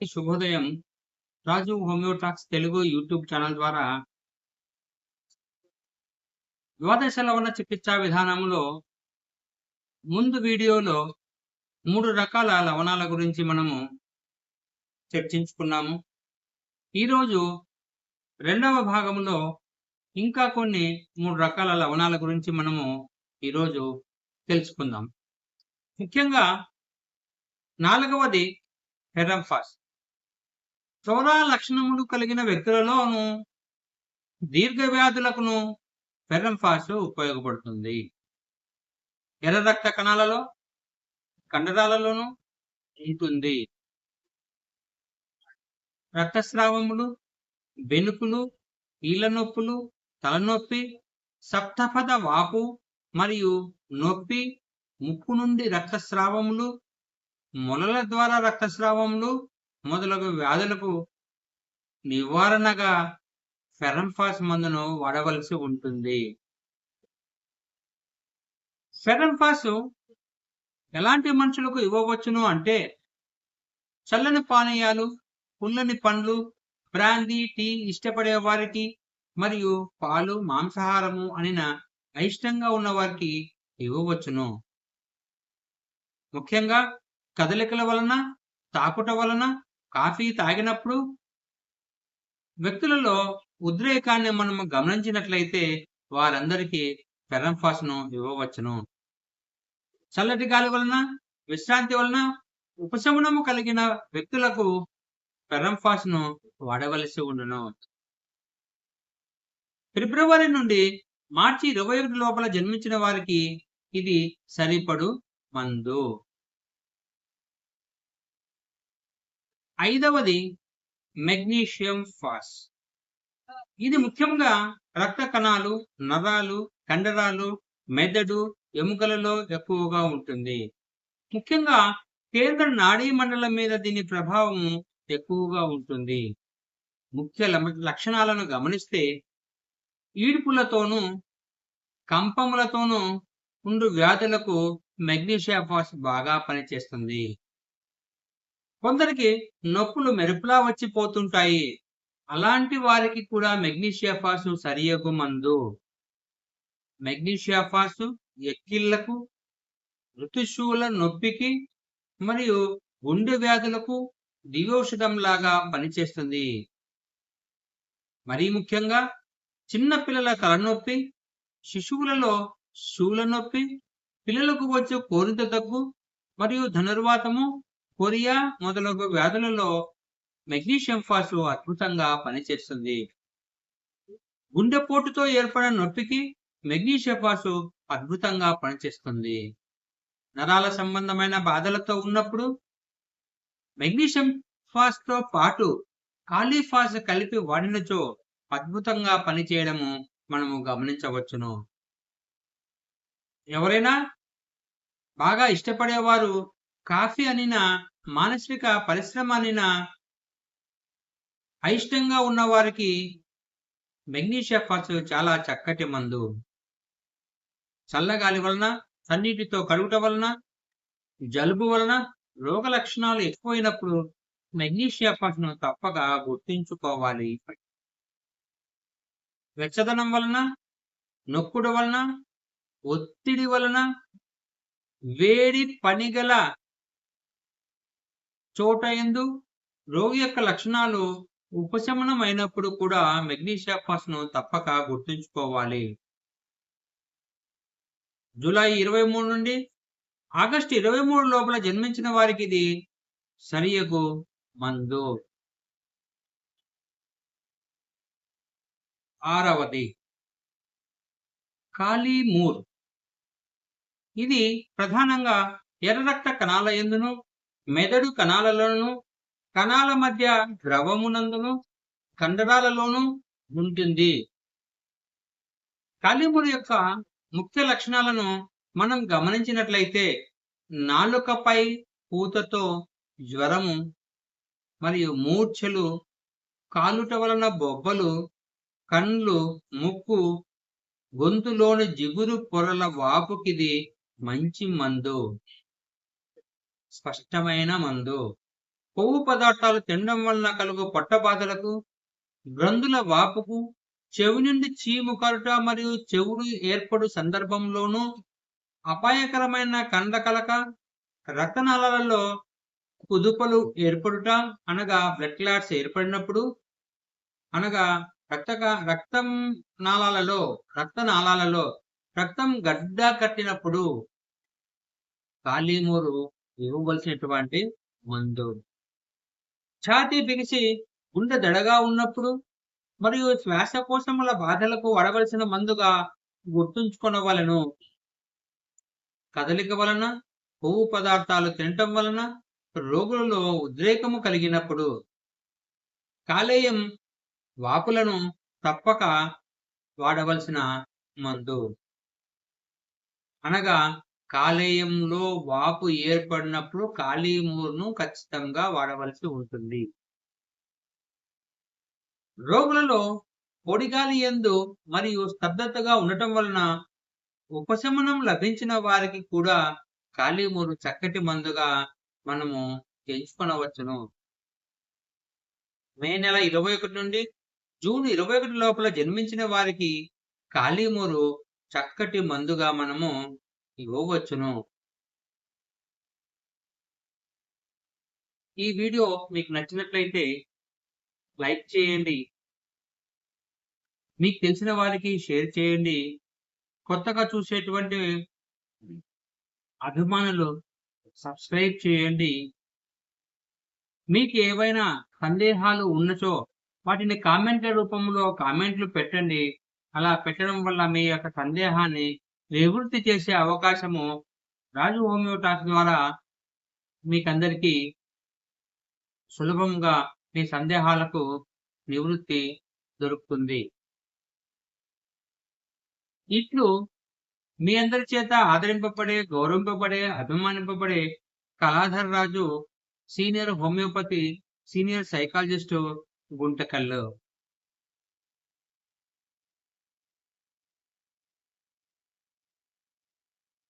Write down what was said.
శుభోదయం. Raju హోమియోటాక్స్ Telugu YouTube channel ద్వారా ద్వాదశ లవణ చికిత్సా విధానంలో ముందు వీడియోలో మూడు రకాల లవణాల గురించి మనము చర్చించుకున్నాము. ఈరోజు రెండవ భాగంలో ఇంకా కొన్ని మూడు రకాల లవణాల గురించి మనము ఈరోజు తెలుసుకుందాం. ముఖ్యంగా నాలుగవది హెరంఫాస్. చోరా లక్షణములు కలిగిన వ్యక్తులలోను దీర్ఘ వ్యాధులకును ఫెరంఫాస్ ఉపయోగపడుతుంది. ఎర్ర రక్త కణాలలో కండరాలలోను ఉంటుంది. రక్తస్రావములు బెనుకులు ఈల నొప్పులు తలనొప్పి సప్తపద వాపు మరియు నొప్పి ముక్కు నుండి రక్తస్రావములు మొలల ద్వారా రక్తస్రావములు మొదలగు వ్యాధులకు నివారణగా ఫెరంఫాస్ మందును వాడవలసి ఉంటుంది. ఫెరంఫాస్ ఎలాంటి మనుషులకు ఇవ్వవచ్చును అంటే చల్లని పానీయాలు పుల్లని పండ్లు బ్రాందీ టీ ఇష్టపడే వారికి మరియు పాలు మాంసాహారము అనిన అయిష్టంగా ఉన్న వారికి ఇవ్వవచ్చును. ముఖ్యంగా కదలికల వలన తాకుట వలన కాఫీ తాగినప్పుడు వ్యక్తులలో ఉద్రేకాన్ని మనము గమనించినట్లయితే వారందరికీ ను ఇవ్వవచ్చును. చల్లటి గాలి వలన విశ్రాంతి వలన ఉపశమనము కలిగిన వ్యక్తులకు ను వాడవలసి ఉండును. ఫిబ్రవరి నుండి మార్చి ఇరవై ఒకటి లోపల జన్మించిన వారికి ఇది సరిపడు మందు. ఐదవది మెగ్నీషియం ఫాస్. ఇది ముఖ్యంగా రక్త కణాలు నరాలు కండరాలు మెదడు ఎముకలలో ఎక్కువగా ఉంటుంది. ముఖ్యంగా కేంద్ర నాడీ మండలం మీద దీని ప్రభావం ఎక్కువగా ఉంటుంది. ముఖ్య లక్షణాలను గమనిస్తే ఈడ్పులతోనూ కంపములతోనూ ఉండు వ్యాధులకు మెగ్నీషియా ఫాస్ బాగా పనిచేస్తుంది. కొందరికి నొప్పులు మెరుపులా వచ్చిపోతుంటాయి అలాంటి వారికి కూడా మెగ్నీషియా ఫాసు సరియగు మందు మెగ్నీషియా ఫాసు ఎక్కిళ్ళకు ఋతుశూల నొప్పికి మరియు గుండె వ్యాధులకు దివ్యౌషధం లాగా పనిచేస్తుంది. మరీ ముఖ్యంగా చిన్నపిల్లల తలనొప్పి శిశువులలో శూల నొప్పి పిల్లలకు వచ్చే కోరిత దగ్గు మరియు ధనుర్వాతము కొరియా మొదలగు వ్యాధులలో మెగ్నీషియం ఫాసు అద్భుతంగా పనిచేస్తుంది. గుండెపోటుతో ఏర్పడిన నొప్పికి మెగ్నీషియం ఫాసు అద్భుతంగా పనిచేస్తుంది. నరాల సంబంధమైన బాధలతో ఉన్నప్పుడు మెగ్నీషియం ఫాస్తో పాటు కాలీఫాస్ కలిపి వాడినచో అద్భుతంగా పనిచేయడము మనము గమనించవచ్చును. ఎవరైనా బాగా ఇష్టపడేవారు కాఫీ అనిన మానసిక పరిశ్రమ అనిన అయిష్టంగా ఉన్న వారికి మెగ్నీషియా ఫాల్స్ చాలా చక్కటి మందు. చల్లగాలి వలన సన్నీటితో కడుగుట వలన జలుబు వలన రోగ లక్షణాలు ఎక్కువైనప్పుడు మెగ్నీషియా ను తప్పక గుర్తించుకోవాలి. వెచ్చదనం వలన నొక్కుడు వలన ఒత్తిడి వలన వేడి పనిగల చోట ఎందు రోగి యొక్క లక్షణాలు ఉపశమనం అయినప్పుడు కూడా మెగ్నీషియా తప్పక గుర్తుంచుకోవాలి. జూలై ఇరవై మూడు నుండి ఆగస్టు ఇరవై మూడు లోపల జన్మించిన వారికి ఇది సరియగు మందు. ఆరవది కాళీమూర్ ఇది ప్రధానంగా ఎర్ర రక్త కణాల ఎందును మెదడు కణాలలోను కణాల మధ్య ద్రవమునందును కండరాలలోనూ ఉంటుంది. కాలిమురు యొక్క ముఖ్య లక్షణాలను మనం గమనించినట్లయితే నాలుకపై పూతతో జ్వరము మరియు మూర్ఛలు కాలుట వలన బొబ్బలు కండ్లు ముక్కు గొంతులోని జిగురు పొరల వాపుకిది మంచి మందు. స్పష్టమైన మందు. కొవ్వు పదార్థాలు తినడం వలన కలుగు పొట్టబాధలకు గ్రంథుల వాపుకు చెవి నుండి చీము కరుట మరియు చెవుడు ఏర్పడు సందర్భంలోనూ అపాయకరమైన కండకలక రక్తనాళాలలో కుదుపలు ఏర్పడుట అనగా బ్లడ్ క్లాట్స్ ఏర్పడినప్పుడు అనగా రక్త రక్తం నాళాలలో రక్తనాళాలలో రక్తం గడ్డ కట్టినప్పుడు కాళీమూరు ఇవ్వవలసినటువంటి మందు. ఛాతీ బిగిసి గుండె దడగా ఉన్నప్పుడు మరియు శ్వాసకోశముల బాధలకు వడవలసిన మందుగా గుర్తుంచుకొనవలను. కదలిక వలన కొవ్వు పదార్థాలు తినటం వలన రోగులలో ఉద్రేకము కలిగినప్పుడు కాలేయం వాపులను తప్పక వాడవలసిన మందు. అనగా కాలేయంలో వాపు ఏర్పడినప్పుడు కాళీమూరును ఖచ్చితంగా వాడవలసి ఉంటుంది. రోగులలో పొడిగాలి ఎందు మరియు స్తబ్దతగా ఉండటం వలన ఉపశమనం లభించిన వారికి కూడా కాళీమూరు చక్కటి మందుగా మనము ఎంచుకొనవచ్చును. మే నెల ఇరవై ఒకటి నుండి జూన్ ఇరవై ఒకటి లోపల జన్మించిన వారికి కాళీమూరు చక్కటి మందుగా మనము ఇవ్వవచ్చును ఈ వీడియో మీకు నచ్చినట్లయితే లైక్ చేయండి. మీకు తెలిసిన వారికి షేర్ చేయండి. కొత్తగా చూసేటువంటి అభిమానులు సబ్స్క్రైబ్ చేయండి. మీకు ఏవైనా సందేహాలు ఉన్నచో వాటిని కామెంట్ల రూపంలో కామెంట్లు పెట్టండి. అలా పెట్టడం వల్ల మీ యొక్క సందేహాన్ని నివృత్తి చేసే అవకాశము రాజు హోమియోటాక్ ద్వారా మీకందరికీ సులభంగా మీ సందేహాలకు నివృత్తి దొరుకుతుంది. ఇట్లు మీ అందరి చేత ఆదరింపబడే గౌరవింపబడే అభిమానింపబడే Kaladhar Raju senior homeopathy senior psychologist Guntakal.